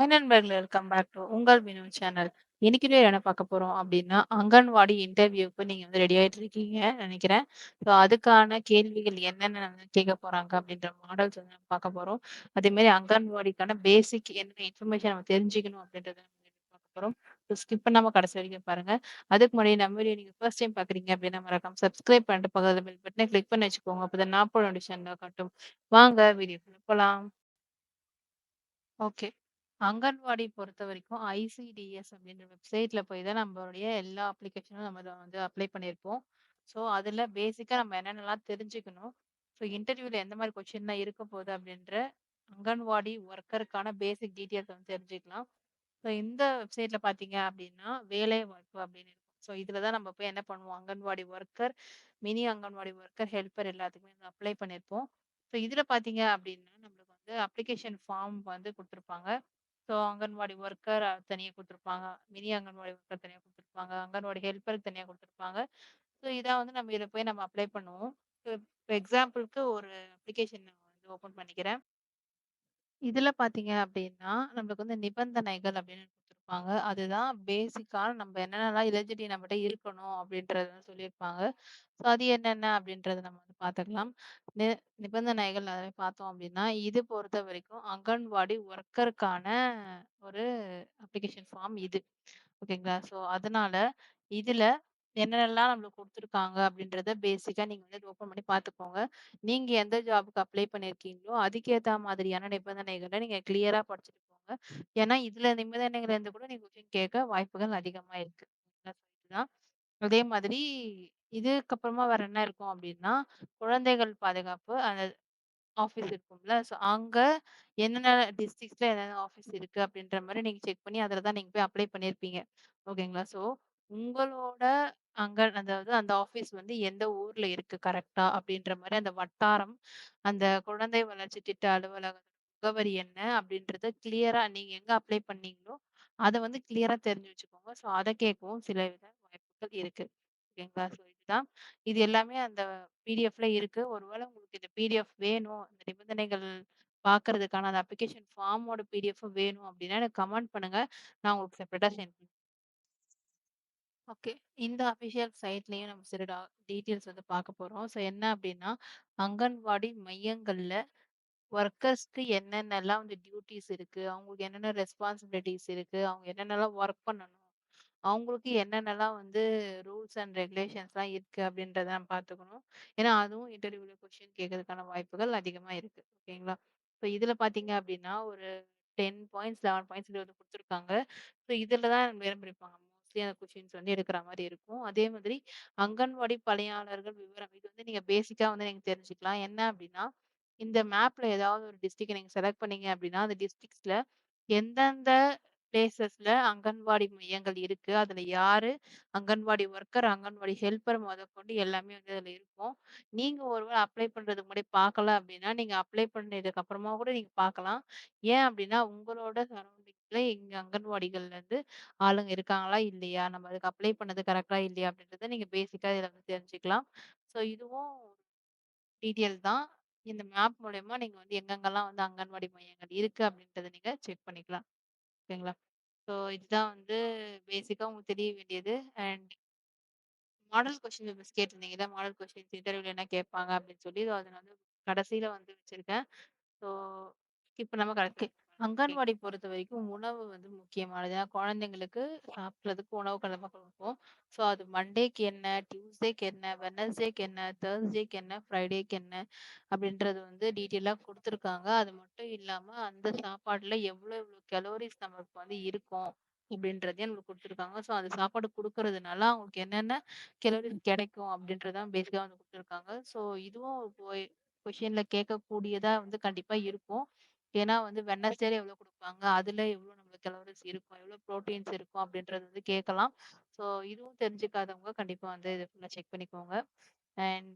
Hi நண்பர்களே! Welcome back to உங்கள் Vino channel. இன்னைக்கு வீடியோல என்ன பார்க்க போறோம் அப்படின்னா அங்கன்வாடி இன்டர்வியூக்கு நீங்க வந்து ரெடி ஆயிட்டு இருக்கீங்க நினைக்கிறேன் ஸோ அதுக்கான கேள்விகள் என்னென்ன வந்து கேட்க போறாங்க அப்படின்ற மாடல்ஸ் வந்து நம்ம பார்க்க போறோம். அதேமாரி அங்கன்வாடிக்கான பேசிக் என்னென்ன இன்ஃபர்மேஷன் நம்ம தெரிஞ்சுக்கணும் அப்படின்றத நம்ம பார்க்க போறோம். ஸோ ஸ்கிப் பண்ணாம கடைசி வரைக்கும் பாருங்க. அதுக்கு முன்னாடி நம்ம வீடியோ நீங்க ஃபர்ஸ்ட் டைம் பார்க்குறீங்க அப்டின்னா மறக்காம சப்ஸ்கிரைப் பண்ணிட்டு பக்கத்துல பெல் பட்டனை கிளிக் பண்ணி வச்சுக்கோங்க. அப்பதான் நான் போடுற நோட்டிஃபிகேஷன்ல காட்டும். வாங்க வீடியோக்குள்ள போலாம். ஓகே. அங்கன்வாடி பொறுத்த வரைக்கும் ஐசிடிஎஸ் அப்படின்ற வெப்சைட்ல போய் தான் நம்மளுடைய எல்லா அப்ளிகேஷனும் நம்ம வந்து அப்ளை பண்ணியிருப்போம். ஸோ அதில் பேசிக்காக நம்ம என்னென்னலாம் தெரிஞ்சுக்கணும். ஸோ இன்டர்வியூவில் எந்த மாதிரி கொஷின்லாம் இருக்க போகுது அப்படின்ற அங்கன்வாடி ஒர்க்கருக்கான பேசிக் டீட்டெயில்ஸ் வந்து தெரிஞ்சுக்கலாம். ஸோ இந்த வெப்சைட்ல பார்த்தீங்க அப்டின்னா, வேலைவாய்ப்பு அப்படின்னு இருக்கும். ஸோ இதில் தான் நம்ம போய் என்ன பண்ணுவோம், anganwadi worker, mini anganwadi worker, helper எல்லாத்துக்குமே வந்து அப்ளை பண்ணியிருப்போம். ஸோ இதில் பார்த்தீங்க அப்படின்னா நம்மளுக்கு வந்து அப்ளிகேஷன் ஃபார்ம் வந்து கொடுத்துருப்பாங்க ஸோ அங்கன்வாடி ஒர்க்கர் தனியாக குடுத்துருப்பாங்க. மினி அங்கன்வாடி ஒர்க்கர் தனியா குடுத்துருப்பாங்க. அங்கன்வாடி ஹெல்ப்பருக்கு தனியா குடுத்துருப்பாங்க. ஸோ இதான் வந்து நம்ம இத போய் நம்ம அப்ளை பண்ணுவோம். இப்போ இப்போ எக்ஸாம்பிள்க்கு ஒரு அப்ளிகேஷன் நான் வந்து ஓப்பன் பண்ணிக்கிறேன். இதுல பார்த்தீங்க அப்டின்னா, நம்மளுக்கு வந்து நிபந்தனைகள் அப்டின்னு சொல்லியிருப்பாங்க. அதுதான் பேசிக்கான நம்ம என்னென்னலாம் எலிஜிபிலிட்டி நம்மட்ட இருக்கணும் அப்படின்றத சொல்லியிருப்பாங்க. ஸோ அது என்னென்ன அப்படின்றத நம்ம வந்து பார்த்துக்கலாம். நி நிபந்தனைகள் அத பார்த்தோம் அப்படின்னா இது பொறுத்தவரைக்கும் அங்கன்வாடி ஒர்க்கருக்கான ஒரு அப்ளிகேஷன் ஃபார்ம் இது. ஓகேங்களா? ஸோ அதனால இதில் என்னென்னலாம் நம்மளுக்கு குடுத்துருக்காங்க அப்படின்றத பேசிக்கா நீங்க வந்து ஓப்பன் பண்ணி பார்த்துக்கோங்க. நீங்க எந்த ஜாப்க்கு அப்ளை பண்ணியிருக்கீங்களோ, அதுக்கேத்த மாதிரியான நிபந்தனைகள நீங்க கிளியரா படிச்சுட்டு போங்க. ஏன்னா இதுல நிபந்தனைகள் இருந்து கூட நீங்க கொஸ்டின் கேட்க வாய்ப்புகள் அதிகமா இருக்கு. அதே மாதிரி இதுக்கப்புறமா வேற என்ன இருக்கும் அப்படின்னா குழந்தைகள் பாதுகாப்பு அந்த ஆஃபீஸ் இருக்கும்ல. ஸோ அங்க என்னென்ன டிஸ்ட்ரிக்ட்ஸ்ல என்னென்ன ஆஃபீஸ் இருக்கு அப்படின்ற மாரி நீங்க செக் பண்ணி அதுல தான் நீங்க போய் அப்ளை பண்ணியிருப்பீங்க. ஓகேங்களா? ஸோ உங்களோட அங்க அதாவது அந்த ஆஃபீஸ் வந்து எந்த ஊர்ல இருக்கு கரெக்ட்டா அப்படின்ற மாரி அந்த வட்டாரம், அந்த குழந்தை வளர்ச்சி திட்ட அலுவலக முகவரி என்ன அப்படின்றத கிளியரா நீங்க எங்க அப்ளை பண்ணீங்களோ, அத வந்து கிளியரா தெரிஞ்சு வச்சுக்கோங்க. ஸோ அத கேட்கவும் சில வித வாய்ப்புகள் இருக்கு. ஓகேங்களா? ஸோ இதுதான். இது எல்லாமே அந்த பிடிஎஃப்ல இருக்கு. ஒருவேள உங்களுக்கு இந்த பிடிஎஃப் வேணும், இந்த நிபந்தனைகள் பார்க்கறதுக்கான அந்த அப்ளிகேஷன் ஃபார்மோட பிடிஎஃப் வேணும் அப்படின்னா எனக்கு கமெண்ட் பண்ணுங்க. நான் உங்களுக்கு செப்பரேட்டா சென்ட் பண்றேன். ஓகே. இந்த அஃபிஷியல் சைட்லயும் நம்ம சில டா டீட்டெயில்ஸ் வந்து பார்க்க போறோம். ஸோ என்ன அப்டின்னா, அங்கன்வாடி மையங்கள்ல ஒர்க்கர்ஸ்க்கு என்னென்னலாம் வந்து டியூட்டீஸ் இருக்கு, அவங்களுக்கு என்னென்ன ரெஸ்பான்சிபிலிட்டீஸ் இருக்கு, அவங்க என்னென்னலாம் ஒர்க் பண்ணணும், அவங்களுக்கு என்னென்னலாம் வந்து ரூல்ஸ் அண்ட் ரெகுலேஷன்ஸ்லாம் இருக்கு அப்டின்றத நம்ம பார்த்துக்கணும். ஏன்னா அதுவும் இன்டர்வியூல கொஸ்டின் கேட்கறதுக்கான வாய்ப்புகள் அதிகமா இருக்கு. ஓகேங்களா? ஸோ இதுல பார்த்தீங்க அப்டின்னா, ஒரு 10 பாயிண்ட்ஸ், 11 பாயிண்ட்ஸ் இதுல வந்து குடுத்துருக்காங்க. ஸோ இதுல தான் விவரிப்பாங்க. மோஸ்ட்லி அந்த வந்து எடுக்கிற மாதிரி இருக்கும். அதே மாதிரி அங்கன்வாடி பணியாளர்கள் விவரம் இது வந்து நீங்க பேசிக்கா வந்து நீங்க தெரிஞ்சுக்கலாம். என்ன அப்படின்னா இந்த மேப்ல ஏதாவது ஒரு டிஸ்ட்ரிக்ட் நீங்க செலக்ட் பண்ணீங்க அப்படின்னா அந்த டிஸ்ட்ரிக்ட்ஸ்ல எந்தெந்த பிளேசஸ்ல அங்கன்வாடி மையங்கள் இருக்கு, அதுல யாரு அங்கன்வாடி ஒர்க்கர், அங்கன்வாடி ஹெல்ப்பர் மொதற்கொண்டு எல்லாமே வந்து அதுல இருக்கும். நீங்க ஒருவேளை அப்ளை பண்றதுக்கு முன்னாடி பார்க்கல அப்படின்னா நீங்க அப்ளை பண்ணதுக்கு அப்புறமா கூட நீங்க பார்க்கலாம். ஏன் அப்படின்னா உங்களோட இங்க அங்கன்வாடிகள்ல இருந்து ஆளுங்க இருக்காங்களா? இல்லையா? நம்ம அதுக்கு அப்ளை பண்ணது கரெக்ட்டா? இல்லையா? அப்படின்றத நீங்க பேசிக்கா இதுல வந்து தெரிஞ்சுக்கலாம். ஸோ இதுவும் டீட்டெயில் தான். இந்த மேப் மூலியமா நீங்க வந்து எங்கெங்கலாம் வந்து அங்கன்வாடி மையங்கள் இருக்கு அப்படின்றத நீங்க செக் பண்ணிக்கலாம். ஓகேங்களா? ஸோ இதுதான் வந்து பேசிக்கா உங்களுக்கு தெரிய வேண்டியது. அண்ட் மாடல் கொஸ்டின் பேப்பர்ஸ் கேட்டிருந்தீங்கல்ல, மாடல் கொஸ்டின்ஸ் இன்டர்வியூல என்ன கேட்பாங்க அப்படின்னு சொல்லி, அத நான் வந்து கடைசியில வந்து வச்சிருக்கேன். ஸோ ஸ்கிப் பண்ணாம கடைசி அங்கன்வாடி பொறுத்தவரைக்கும் உணவு வந்து முக்கியமானது. ஏன்னா குழந்தைங்களுக்கு சாப்பிடுறதுக்கு உணவு கிழமை கொடுப்போம் ஸோ அது மண்டேக்கு என்ன, டியூஸ்டேக்கு என்ன, வெட்னஸ்டேக்கு என்ன, தேர்ஸ்டேக்கு என்ன, ஃப்ரைடேக்கு என்ன அப்படின்றது வந்து டீட்டெயிலா குடுத்துருக்காங்க. அது மட்டும் இல்லாம அந்த சாப்பாடுல எவ்வளோ எவ்வளோ கலோரிஸ் நமக்கு வந்து இருக்கும் அப்படின்றதையும் நம்மளுக்கு குடுத்துருக்காங்க. ஸோ அந்த சாப்பாடு குடுக்கறதுனால அவங்களுக்கு என்னென்ன கலோரிஸ் கிடைக்கும் அப்படின்றதான் பேசிக்கா வந்து குடுத்துருக்காங்க. ஸோ இதுவும் போய் கொஷின்ல கேட்கக்கூடியதா வந்து கண்டிப்பா இருக்கும். ஏன்னா வந்து வெட்னஸ்டேல எவ்வளோ கொடுப்பாங்க அதுல எவ்வளோ நம்மளுக்கு கலோரிஸ் இருக்கும், எவ்வளோ ப்ரோட்டீன்ஸ் இருக்கும் அப்படின்றது வந்து கேட்கலாம். ஸோ இதுவும் தெரிஞ்சுக்காதவங்க கண்டிப்பா வந்து இது ஃபுல்லா செக் பண்ணிக்கோங்க. அண்ட்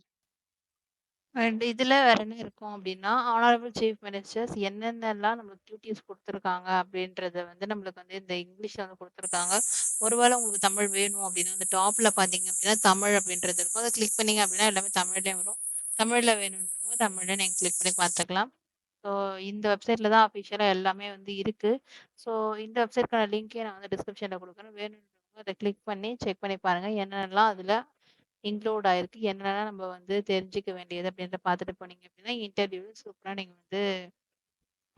அண்ட் இதுல வேற என்ன இருக்கும் அப்படின்னா ஆனரபிள் சீஃப் மினிஸ்டர்ஸ் என்னென்னலாம் நம்மளுக்கு டியூட்டிஸ் கொடுத்துருக்காங்க அப்படின்றத வந்து நம்மளுக்கு வந்து இந்த இங்கிலீஷ்ல வந்து கொடுத்துருக்காங்க ஒருவேளை உங்களுக்கு தமிழ் வேணும் அப்படின்னா அந்த டாப்ல பார்த்தீங்க அப்படின்னா தமிழ் அப்படின்றது இருக்கும். அதை கிளிக் பண்ணீங்க அப்படின்னா எல்லாமே தமிழ்லயே வரும். தமிழ்ல வேணுன்றவங்க தமிழ்ல நீங்க கிளிக் பண்ணி பார்த்துக்கலாம். ஸோ இந்த வெப்சைட்ல தான் அஃபிஷியலா எல்லாமே வந்து இருக்கு. ஸோ இந்த வெப்சைட்க்கான லிங்க்கே நான் வந்து டிஸ்கிரிப்ஷன்ல குடுக்குறேன். வேணுன்றவங்க அத கிளிக் பண்ணி செக் பண்ணி பாருங்க. என்னென்னலாம் அதுல இன்க்ளூட் ஆயிருக்கு. என்னென்னலாம் நம்ம வந்து தெரிஞ்சுக்க வேண்டியது அப்படின்றத பார்த்துட்டு போனீங்க அப்படின்னா, இன்டர்வியூ சூப்பரா நீங்க வந்து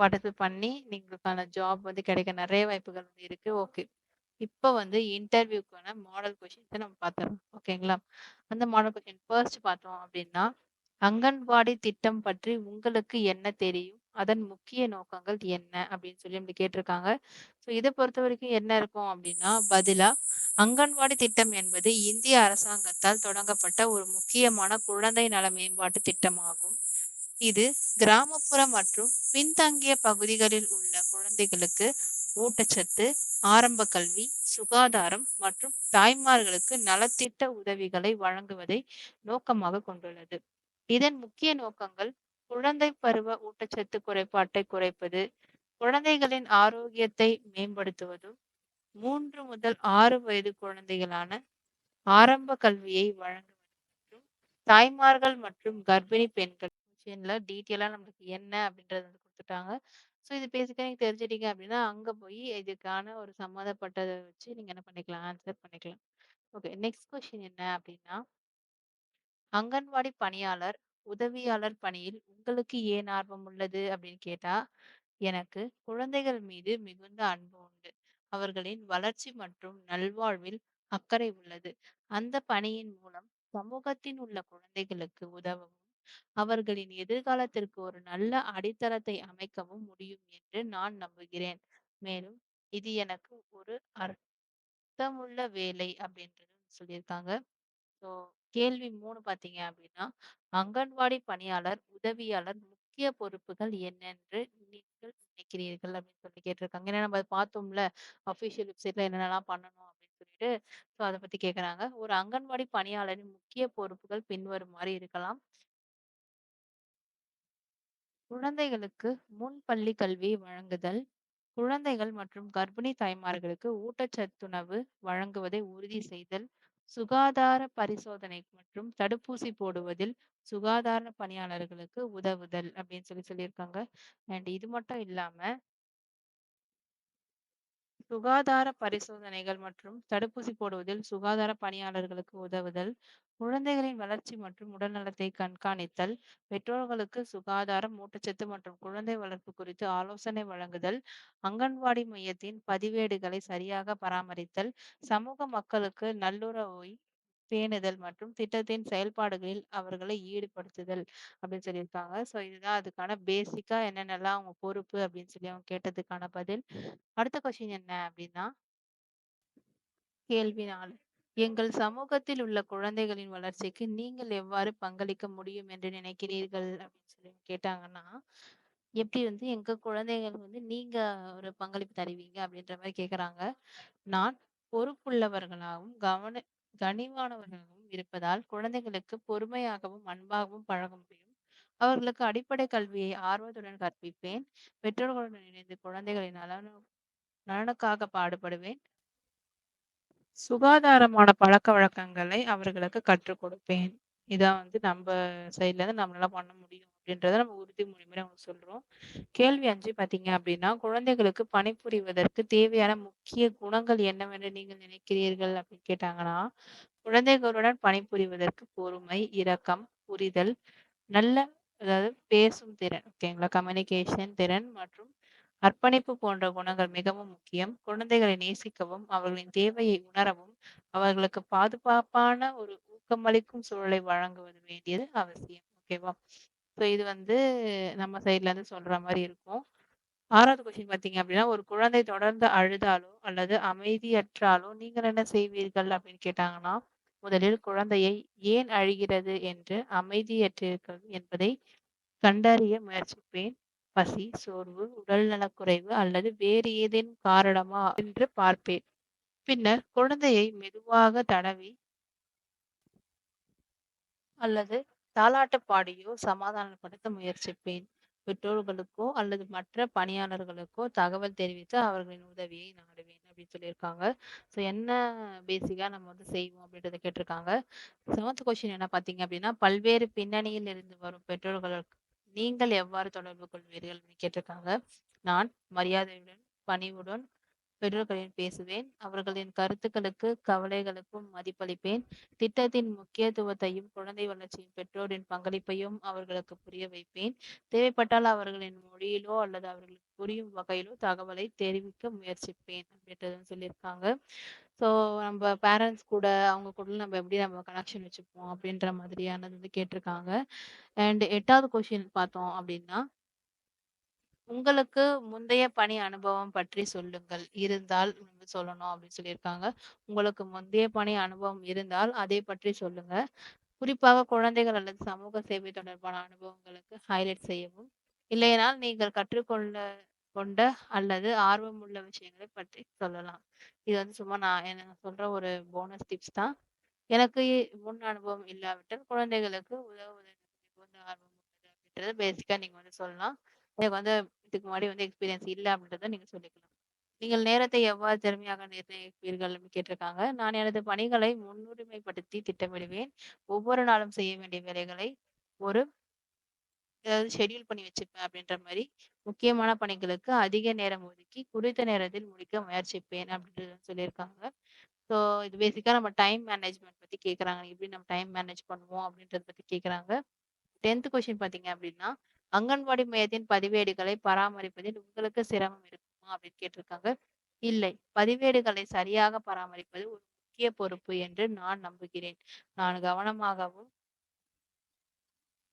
பார்ட்டிசிபேட் பண்ணி, நீங்களுக்கான ஜாப் வந்து கிடைக்க நெறைய வாய்ப்புகள் வந்து இருக்கு. ஓகே. இப்ப வந்து இன்டர்வியூக்கான மாடல் கொஸ்டின்ஸ நம்ம பார்த்துறோம். ஓகேங்களா? அந்த மாடல் கொஸ்டின் ஃபர்ஸ்ட் பார்த்தோம் அப்படின்னா, அங்கன்வாடி திட்டம் பற்றி உங்களுக்கு என்ன தெரியும்? அதன் முக்கிய நோக்கங்கள் என்ன? அப்படின்னு சொல்லி நம்மள கேட்டிருக்காங்க. ஸோ இதை பொறுத்த வரைக்கும் என்ன இருக்கும் அப்படின்னா, பதிலா அங்கன்வாடி திட்டம் என்பது இந்திய அரசாங்கத்தால் தொடங்கப்பட்ட ஒரு முக்கியமான குழந்தை நல மேம்பாட்டு திட்டமாகும். இது கிராமப்புற மற்றும் பின்தங்கிய பகுதிகளில் உள்ள குழந்தைகளுக்கு ஊட்டச்சத்து, ஆரம்ப கல்வி, சுகாதாரம் மற்றும் தாய்மார்களுக்கு நலத்திட்ட உதவிகளை வழங்குவதை நோக்கமாக கொண்டுள்ளது. இதன் முக்கிய நோக்கங்கள் குழந்தை பருவ ஊட்டச்சத்து குறைபாட்டை குறைப்பது, குழந்தைகளின் ஆரோக்கியத்தை மேம்படுத்துவதும், மூன்று முதல் ஆறு வயது குழந்தைகளான ஆரம்ப கல்வியை வழங்குவது மற்றும் தாய்மார்கள் மற்றும் கர்ப்பிணி பெண்கள் டீட்டெயிலா நம்மளுக்கு என்ன அப்படின்றத வந்து குடுத்துட்டாங்க. ஸோ இது பேசிக்க நீங்க தெரிஞ்சிட்டீங்க அப்படின்னா, அங்க போய் இதுக்கான ஒரு சம்மந்தப்பட்டதை வச்சு நீங்க என்ன பண்ணிக்கலாம், ஆன்சர் பண்ணிக்கலாம். ஓகே. நெக்ஸ்ட் கொஸ்டின் என்ன அப்படின்னா அங்கன்வாடி பணியாளர், உதவியாளர் பணியில் உங்களுக்கு ஏன் ஆர்வம் உள்ளது? அப்படின்னு கேட்டா, எனக்கு குழந்தைகள் மீது மிகுந்த அன்பு உண்டு. அவர்களின் வளர்ச்சி மற்றும் நல்வாழ்வில் அக்கறை உள்ளது. அந்த பணியின் மூலம் சமூகத்தில் உள்ள குழந்தைகளுக்கு உதவவும், அவர்களின் எதிர்காலத்திற்கு ஒரு நல்ல அடித்தளத்தை அமைக்கவும் முடியும் என்று நான் நம்புகிறேன். மேலும் இது எனக்கு ஒரு அர்த்தமுள்ள வேலை அப்படின்றது சொல்லியிருக்காங்க. ஸோ கேள்வி மூணு பார்த்தீங்க அப்படின்னா, அங்கன்வாடி பணியாளர், உதவியாளர் முக்கிய பொறுப்புகள் என்னென்று நீங்கள் நினைக்கிறீர்கள்? அப்படின்னு சொல்லி கேட்டிருக்காங்க. ஏன்னா நம்ம பார்த்தோம்ல, அஃபிஷியல் வெப்சைட்ல என்னென்னலாம் பண்ணணும் அப்படின்னு சொல்லிட்டு. ஸோ அத பத்தி கேட்கறாங்க. ஒரு அங்கன்வாடி பணியாளரின் முக்கிய பொறுப்புகள் பின்வருமாறு இருக்கலாம். குழந்தைகளுக்கு முன் பள்ளி கல்வி வழங்குதல், குழந்தைகள் மற்றும் கர்ப்பிணி தாய்மார்களுக்கு ஊட்டச்சத்துணவு வழங்குவதை உறுதி செய்தல், சுகாதார பரிசோதனை மற்றும் தடுப்பூசி போடுவதில் சுகாதார பணியாளர்களுக்கு உதவுதல் அப்படின்னு சொல்லி சொல்லியிருக்காங்க. அண்ட் இது மட்டும் இல்லாம சுகாதார பரிசோதனைகள் மற்றும் தடுப்பூசி போடுவதில் சுகாதார பணியாளர்களுக்கு உதவுதல், குழந்தைகளின் வளர்ச்சி மற்றும் உடல்நலத்தை கண்காணித்தல், பெற்றோர்களுக்கு சுகாதாரம், ஊட்டச்சத்து மற்றும் குழந்தை வளர்ப்பு குறித்து ஆலோசனை வழங்குதல், அங்கன்வாடி மையத்தின் பதிவேடுகளை சரியாக பராமரித்தல், சமூக மக்களுக்கு நல்லுறவை பேணுதல் மற்றும் திட்டத்தின் செயல்பாடுகளில் அவர்களை ஈடுபடுத்துதல் அப்படின்னு சொல்லியிருக்காங்க. ஸோ இதுதான் அதுக்கான பேசிக்கா என்னென்னலாம் அவங்க பொறுப்பு அப்படின்னு சொல்லி அவங்க கேட்டதுக்கான பதில். அடுத்த கொஸ்டின் என்ன அப்படின்னா கேள்வி நாலு எங்கள் சமூகத்தில் உள்ள குழந்தைகளின் வளர்ச்சிக்கு நீங்கள் எவ்வாறு பங்களிக்க முடியும் என்று நினைக்கிறீர்கள்? அப்படின்னு சொல்லி கேட்டாங்கன்னா, எப்படி வந்து எங்க குழந்தைகள் வந்து நீங்க ஒரு பங்களிப்பு தருவீங்க? அப்படின்ற மாதிரி கேக்குறாங்க நான் பொறுப்புள்ளவர்களாகவும், கவன கனிவானவர்களாகவும் இருப்பதால் குழந்தைகளுக்கு பொறுமையாகவும், அன்பாகவும் பழக முடியும். அவர்களுக்கு அடிப்படை கல்வியை ஆர்வத்துடன் கற்பிப்பேன். பெற்றோர்களுடன் இணைந்து குழந்தைகளின் நலனு நலனுக்காக பாடுபடுவேன். சுகாதாரமான பழக்கவழக்கங்களை அவர்களுக்கு கற்றுக் கொடுப்பேன். இதான் வந்து நம்ம சைட்ல இருந்து நம்மளால பண்ண முடியும் அப்படின்றத நம்ம உறுதிமொழி அவங்க சொல்றோம். கேள்வி அஞ்சு பாத்தீங்க அப்படின்னா, குழந்தைகளுக்கு பணிபுரிவதற்கு தேவையான முக்கிய குணங்கள் என்னவென்று நீங்கள் நினைக்கிறீர்கள்? அப்படின்னு கேட்டாங்கன்னா, குழந்தைகளுடன் பணிபுரிவதற்கு பொறுமை, இரக்கம், புரிதல், நல்ல அதாவது பேசும் திறன் ஓகேங்களா? கம்யூனிகேஷன் திறன் மற்றும் அர்ப்பணிப்பு போன்ற குணங்கள் மிகவும் முக்கியம். குழந்தைகளை நேசிக்கவும், அவர்களின் தேவையை உணரவும், அவர்களுக்கு பாதுகாப்பான ஒரு ஊக்கமளிக்கும் சூழலை வழங்குவது வேண்டியது அவசியம். ஓகேவா? ஸோ இது வந்து நம்ம சைட்லேருந்து சொல்கிற சொல்ற இருக்கும். ஆறாவது கொஸ்டின் பார்த்தீங்க அப்படின்னா, ஒரு குழந்தை தொடர்ந்து அழுதாலோ அல்லது அமைதியற்றாலோ நீங்கள் என்ன செய்வீர்கள்? அப்படின்னு கேட்டாங்கன்னா, முதலில் குழந்தையை ஏன் அழுகிறது என்று அமைதியற்றிருக்கிறது என்பதை கண்டறிய முயற்சிப்பேன். பசி, சோர்வு, உடல் நலக்குறைவு அல்லது வேறு ஏதேனும் காரணமா என்று பார்ப்பேன். பின்னர் குழந்தையை மெதுவாக தடவி அல்லது தாலாட்டு பாடியோ சமாதானப்படுத்த முயற்சிப்பேன். பெற்றோர்களுக்கோ அல்லது மற்ற பணியாளர்களுக்கோ தகவல் தெரிவித்து அவர்களின் உதவியை நாடுவேன் அப்படின்னு சொல்லியிருக்காங்க. ஸோ என்ன பேசிக்காக நம்ம வந்து செய்வோம் அப்படின்றத கேட்டிருக்காங்க. செவன்த் கொஸ்டின் என்ன பார்த்தீங்க அப்படின்னா, பல்வேறு பின்னணியில் இருந்து வரும் பெற்றோர்களுக்கு நீங்கள் எவ்வாறு தொடர்பு கொள்வீர்கள்? அப்படின்னு கேட்டிருக்காங்க. நான் மரியாதையுடன், பணிவுடன் பெற்றோர்களிடம் பேசுவேன். அவர்களின் கருத்துக்களுக்கு, கவலைகளுக்கும் மதிப்பளிப்பேன். திட்டத்தின் முக்கியத்துவத்தையும், குழந்தை வளர்ச்சியின் பெற்றோரின் பங்களிப்பையும் அவர்களுக்கு புரிய வைப்பேன். தேவைப்பட்டால் அவர்களின் மொழியிலோ அல்லது அவர்களுக்கு புரியும் வகையிலோ தகவலை தெரிவிக்க முயற்சிப்பேன். அப்படின்றத சொல்லியிருக்காங்க. ஸோ நம்ம பேரண்ட்ஸ் கூட, அவங்க கூட நம்ம எப்படி நம்ம கனெக்ஷன் வச்சுப்போம் அப்படின்ற மாதிரியானது வந்து கேட்டிருக்காங்க. அண்ட் எட்டாவது கொஸ்டின் பார்த்தோம் அப்படின்னா உங்களுக்கு முந்தைய பணி அனுபவம் பற்றி சொல்லுங்கள். இருந்தால் வந்து சொல்லணும் அப்படின்னு சொல்லியிருக்காங்க. உங்களுக்கு முந்தைய பணி அனுபவம் இருந்தால் அதை பற்றி சொல்லுங்க. குறிப்பாக குழந்தைகள் அல்லது சமூக சேவை தொடர்பான அனுபவங்களுக்கு ஹைலைட் செய்யவும். இல்லையென்றால் நீங்கள் கற்றுக்கொள்ள கொண்ட அல்லது ஆர்வமுள்ள விஷயங்களை பற்றி சொல்லலாம். இது வந்து சும்மா நான் என்ன சொல்ற ஒரு போனஸ் டிப்ஸ் தான். எனக்கு முன் அனுபவம் இல்லாவிட்டால் குழந்தைகளுக்கு உதவுவதற்கு மிகுந்த ஆர்வம் உள்ளது அப்படின்றத பேசிக்கா நீங்க வந்து சொல்லலாம். எனக்கு வந்து இதுக்கு முன்னாடி வந்து எக்ஸ்பீரியன்ஸ் இல்ல அப்படின்றத நீங்க சொல்லிக்கலாம். நீங்கள் நேரத்தை எவ்வாறு திறமையாக நிர்ணயிப்பீர்கள்? அப்படின்னு கேட்டிருக்காங்க. நான் எனது பணிகளை முன்னுரிமைப்படுத்தி திட்டமிடுவேன். ஒவ்வொரு நாளும் செய்ய வேண்டிய வேலைகளை ஒரு அதாவது ஷெட்யூல் பண்ணி வச்சுப்பேன் அப்படின்ற மாரி. முக்கியமான பணிகளுக்கு அதிக நேரம் ஒதுக்கி குறித்த நேரத்தில் முடிக்க முயற்சிப்பேன் அப்படின்றது சொல்லியிருக்காங்க. ஸோ இது பேசிக்கா நம்ம டைம் மேனேஜ்மென்ட் பத்தி கேட்குறாங்க. எப்படி நம்ம டைம் மேனேஜ் பண்ணுவோம் அப்படின்றத பத்தி கேட்குறாங்க. 10த் கொஸ்டின் பார்த்தீங்க அப்படின்னா, அங்கன்வாடி மையத்தின் பதிவேடுகளை பராமரிப்பதில் உங்களுக்கு சிரமம் இருக்குமா? அப்படின்னு கேட்டிருக்காங்க. இல்லை. பதிவேடுகளை சரியாக பராமரிப்பது ஒரு முக்கிய பொறுப்பு என்று நான் நம்புகிறேன். நான் கவனமாகவும்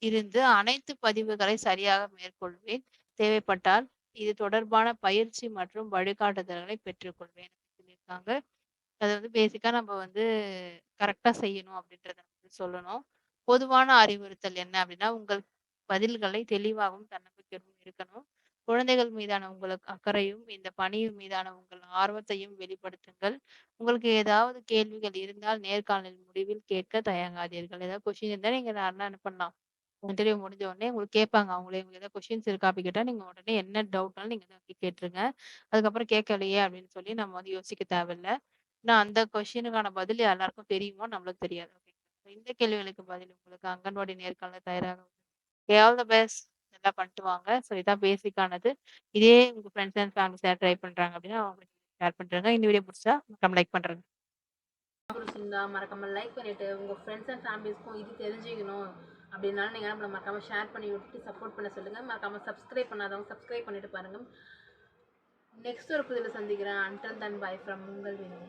இருந்து அனைத்து பதிவுகளை சரியாக மேற்கொள்வேன். தேவைப்பட்டால் இது தொடர்பான பயிற்சி மற்றும் வழிகாட்டுதல்களை பெற்றுக்கொள்வேன் சொல்லியிருக்காங்க. அது வந்து பேசிக்கா நம்ம வந்து கரெக்டா செய்யணும் அப்படின்றத சொல்லணும். பொதுவான அறிவுறுத்தல் என்ன அப்படின்னா, உங்கள் பதில்களை தெளிவாகவும், தன்னம்பிக்கையும் இருக்கணும். குழந்தைகள் மீதான உங்களுக்கு அக்கறையும், இந்த பணி மீதான உங்கள் ஆர்வத்தையும் வெளிப்படுத்துங்கள். உங்களுக்கு ஏதாவது கேள்விகள் இருந்தால் நேர்காணல் முடிவில் கேட்க தயங்காதீர்கள். ஏதாவது கொஸ்டின் இருந்தால் நீங்க யாருன்னா அனுப்பலாம் பண்ணலாம். இன்டர்வியூ முடிஞ்ச உடனே உங்களுக்கு கேட்பாங்க. அவங்களே உங்களுக்கு ஏதாவது கொஸ்டின்ஸ் இருக்கா? அப்படி கேட்டால் நீங்க உடனே என்ன டவுட்னாலும் நீங்க கேட்டுருங்க. அதுக்கப்புறம் கேட்கலையே அப்படின்னு சொல்லி நம்ம வந்து யோசிக்க தேவையில்ல. ஏன்னா அந்த கொஸ்டினுக்கான பதில் எல்லாருக்கும் தெரியுமா? நம்மளுக்கு தெரியாது. இந்த கேள்விகளுக்கு பதில் உங்களுக்கு அங்கன்வாடி நேர்காணல் தயாராக ஓகே ஆல் த பெஸ்ட். நல்லா பண்ணிட்டு வாங்க. ஸோ இதான் பேசிக்கானது. இதே உங்க ஃப்ரெண்ட்ஸ் அண்ட் ஃபேமிலிஸ் யாராவது ட்ரை பண்றாங்க அப்படின்னா அவங்களுக்கு ஷேர் பண்றேங்க. இந்த வீடியோ பிடிச்சா மறக்காம லைக் பண்றேங்க. பிடிச்சிருந்தா மறக்காம லைக் பண்ணிட்டு உங்க ஃப்ரெண்ட்ஸ் அண்ட் ஃபேமிலிஸ்க்கும் இது தெரிஞ்சுக்கணும் அப்படின்னாலும் நீங்க நம்மளை மறக்காம ஷேர் பண்ணி விட்டு சப்போர்ட் பண்ண சொல்லுங்க மறக்காம சப்ஸ்கிரைப் பண்ணாதவங்க சப்ஸ்கிரைப் பண்ணிட்டு பாருங்க நெக்ஸ்ட் ஒரு புதில சந்திக்கிறேன் அன்டல் தன் பை ஃப்ரம் உங்கள் வினோ